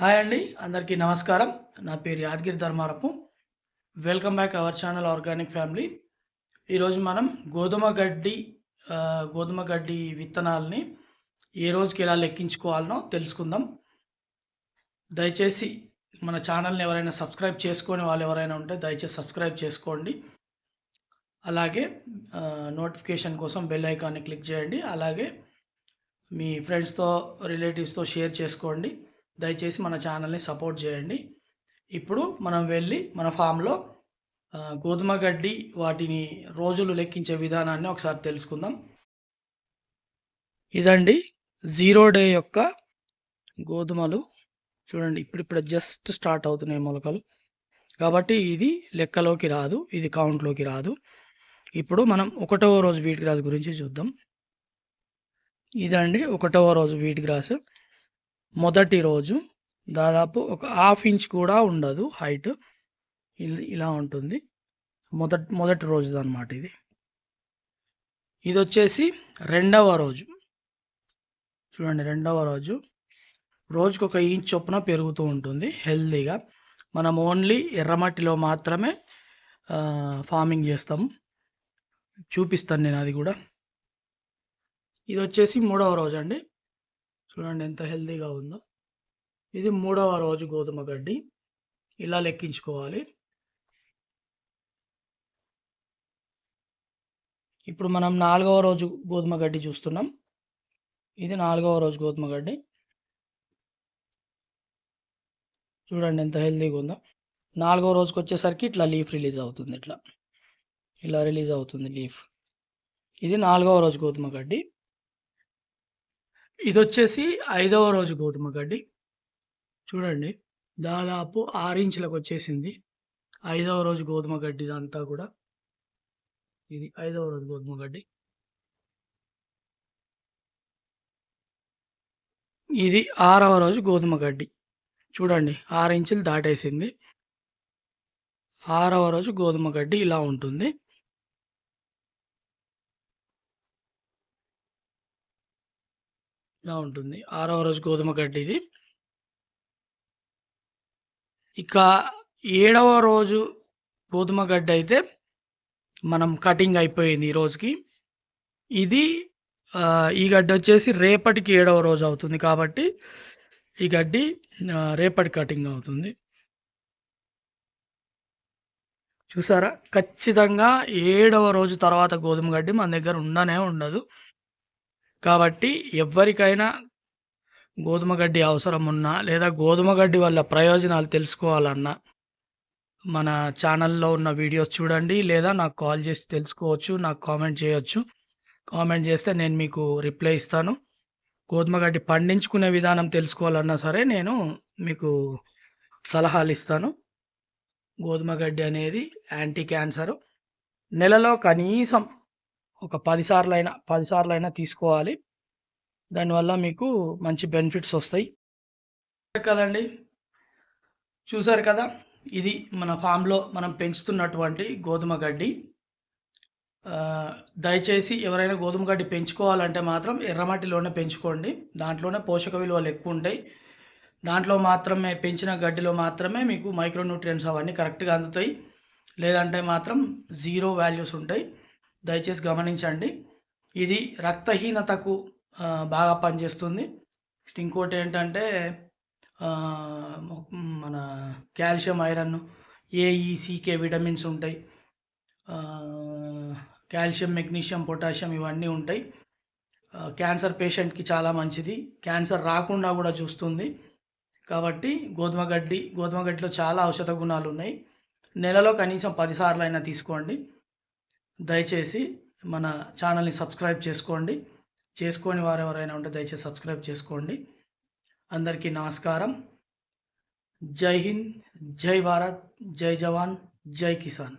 Hi అండి అందరికీ నమస్కారం. నా పేరు Yadagiri Dharmarapu. Welcome back our channel organic family ఈరోజు మనం గోధుమ గడ్డి గోధుమ గడ్డి విత్తనాలని ఏ రోజుకి ఎలా లెక్కించుకోవాలనో తెలుసుకుందాం. దయచేసి మన ఛానల్ని ఎవరైనా సబ్స్క్రైబ్ చేసుకొని వాళ్ళు ఎవరైనా ఉంటే దయచేసి సబ్స్క్రైబ్ చేసుకోండి. అలాగే నోటిఫికేషన్ కోసం బెల్ ఐకాన్ని క్లిక్ చేయండి. అలాగే మీ ఫ్రెండ్స్తో రిలేటివ్స్తో షేర్ చేసుకోండి. దయచేసి మన ఛానల్ని సపోర్ట్ చేయండి. ఇప్పుడు మనం వెళ్ళి మన ఫామ్లో గోధుమ గడ్డి వాటిని రోజులు లెక్కించే విధానాన్ని ఒకసారి తెలుసుకుందాం. ఇదండి జీరో డే యొక్క గోధుమలు. చూడండి ఇప్పుడిప్పుడు జస్ట్ స్టార్ట్ అవుతున్నాయి మొలకలు. కాబట్టి ఇది లెక్కలోకి రాదు ఇది కౌంట్లోకి రాదు. ఇప్పుడు మనం ఒకటవ రోజు వీట్ గ్రాస్ గురించి చూద్దాం. ఇదండి ఒకటవ రోజు వీట్ గ్రాస్ మొదటి రోజు దాదాపు ఒక హాఫ్ ఇంచ్ కూడా ఉండదు హైట్. ఇలా ఉంటుంది. మొదటి మొదటి రోజు అనమాట ఇది. ఇది వచ్చేసి రెండవ రోజు. చూడండి రెండవ రోజు. రోజుకు ఒక ఇంచ్ చొప్పున పెరుగుతూ ఉంటుంది హెల్తీగా మనం ఓన్లీ ఎర్రమట్టిలో మాత్రమే ఫార్మింగ్ చేస్తాం. చూపిస్తాను నేను అది కూడా. ఇది వచ్చేసి మూడవ రోజు అండి. చూడండి ఎంత హెల్తీగా ఉందో. ఇది మూడవ రోజు గోధుమ గడ్డి. ఇలా లెక్కించుకోవాలి. ఇప్పుడు మనం నాలుగవ రోజు గోధుమ గడ్డి చూస్తున్నాం. ఇది నాలుగవ రోజు గోధుమ గడ్డి. చూడండి ఎంత హెల్తీగా ఉందో. నాలుగవ రోజుకి వచ్చేసరికి ఇట్లా లీఫ్ రిలీజ్ అవుతుంది ఇట్లా. ఇలా రిలీజ్ అవుతుంది లీఫ్. ఇది నాలుగవ రోజు గోధుమ గడ్డి. ఇది వచ్చేసి ఐదవ రోజు గోధుమ గడ్డి. చూడండి దాదాపు ఆరు ఇంచులకు వచ్చేసింది ఐదవ రోజు గోధుమ గడ్డి అంతా కూడా. ఇది ఐదవ రోజు గోధుమ గడ్డి. ఇది ఆరవ రోజు గోధుమ గడ్డి. చూడండి ఆరు ఇంచులు దాటేసింది. ఆరవ రోజు గోధుమ గడ్డి ఇలా ఉంటుంది. ఇలా ఉంటుంది. ఆరవ రోజు గోధుమ గడ్డి ఇది. ఇక ఏడవ రోజు గోధుమ గడ్డి అయితే మనం కటింగ్ అయిపోయింది ఈ రోజుకి. ఇది ఈ గడ్డి వచ్చేసి రేపటికి ఏడవ రోజు అవుతుంది కాబట్టి ఈ గడ్డి రేపటి కటింగ్ అవుతుంది. చూసారా? ఖచ్చితంగా ఏడవ రోజు తర్వాత గోధుమ గడ్డి మన దగ్గర ఉండనే ఉండదు. కాబట్టి ఎవరికైనా గోధుమ గడ్డి అవసరం ఉన్నా లేదా గోధుమ గడ్డి వల్ల ప్రయోజనాలు తెలుసుకోవాలన్నా మన ఛానల్లో ఉన్న వీడియోస్ చూడండి లేదా నాకు కాల్ చేసి తెలుసుకోవచ్చు నాకు కామెంట్ చేయొచ్చు. కామెంట్ చేస్తే నేను మీకు రిప్లై ఇస్తాను. గోధుమ గడ్డి పండించుకునే విధానం తెలుసుకోవాలన్నా సరే నేను మీకు సలహాలు ఇస్తాను. గోధుమ గడ్డి అనేది యాంటీ క్యాన్సర్. నెలలో కనీసం ఒక పదిసార్లు అయినా పదిసార్లు అయినా తీసుకోవాలి. దానివల్ల మీకు మంచి బెనిఫిట్స్ వస్తాయి. కదండి? చూసారు కదా? ఇది మన ఫామ్లో మనం పెంచుతున్నటువంటి గోధుమ గడ్డి. దయచేసి ఎవరైనా గోధుమ గడ్డి పెంచుకోవాలంటే మాత్రం ఎర్రమట్టిలోనే పెంచుకోండి. దాంట్లోనే పోషక విలువలు ఎక్కువ ఉంటాయి. దాంట్లో మాత్రమే పెంచిన గడ్డిలో మాత్రమే మీకు మైక్రోన్యూట్రియన్స్ అవన్నీ కరెక్ట్గా అందుతాయి. లేదంటే మాత్రం జీరో వాల్యూస్ ఉంటాయి. దయచేసి గమనించండి. ఇది రక్తహీనతకు బాగా పనిచేస్తుంది. ఇంకోటి ఏంటంటే మన calcium iron A E C K e, vitamins ఉంటాయి. కాల్షియం మెగ్నీషియం పొటాషియం ఇవన్నీ ఉంటాయి. క్యాన్సర్ పేషెంట్కి చాలా మంచిది. క్యాన్సర్ రాకుండా కూడా చూస్తుంది. కాబట్టి గోధుమ గడ్డి గోధుమ గడ్డిలో చాలా ఔషధ గుణాలు ఉన్నాయి. నెలలో కనీసం పదిసార్లు అయినా తీసుకోండి. దయచేసి మన ఛానల్ని సబ్స్క్రైబ్ చేసుకోండి. చేసుకొని వారు ఎవరైనా ఉంటే దయచేసి సబ్స్క్రైబ్ చేసుకోండి. అందరికీ నమస్కారం. జై హింద్ జై భారత్ జై జవాన్ జై కిసాన్.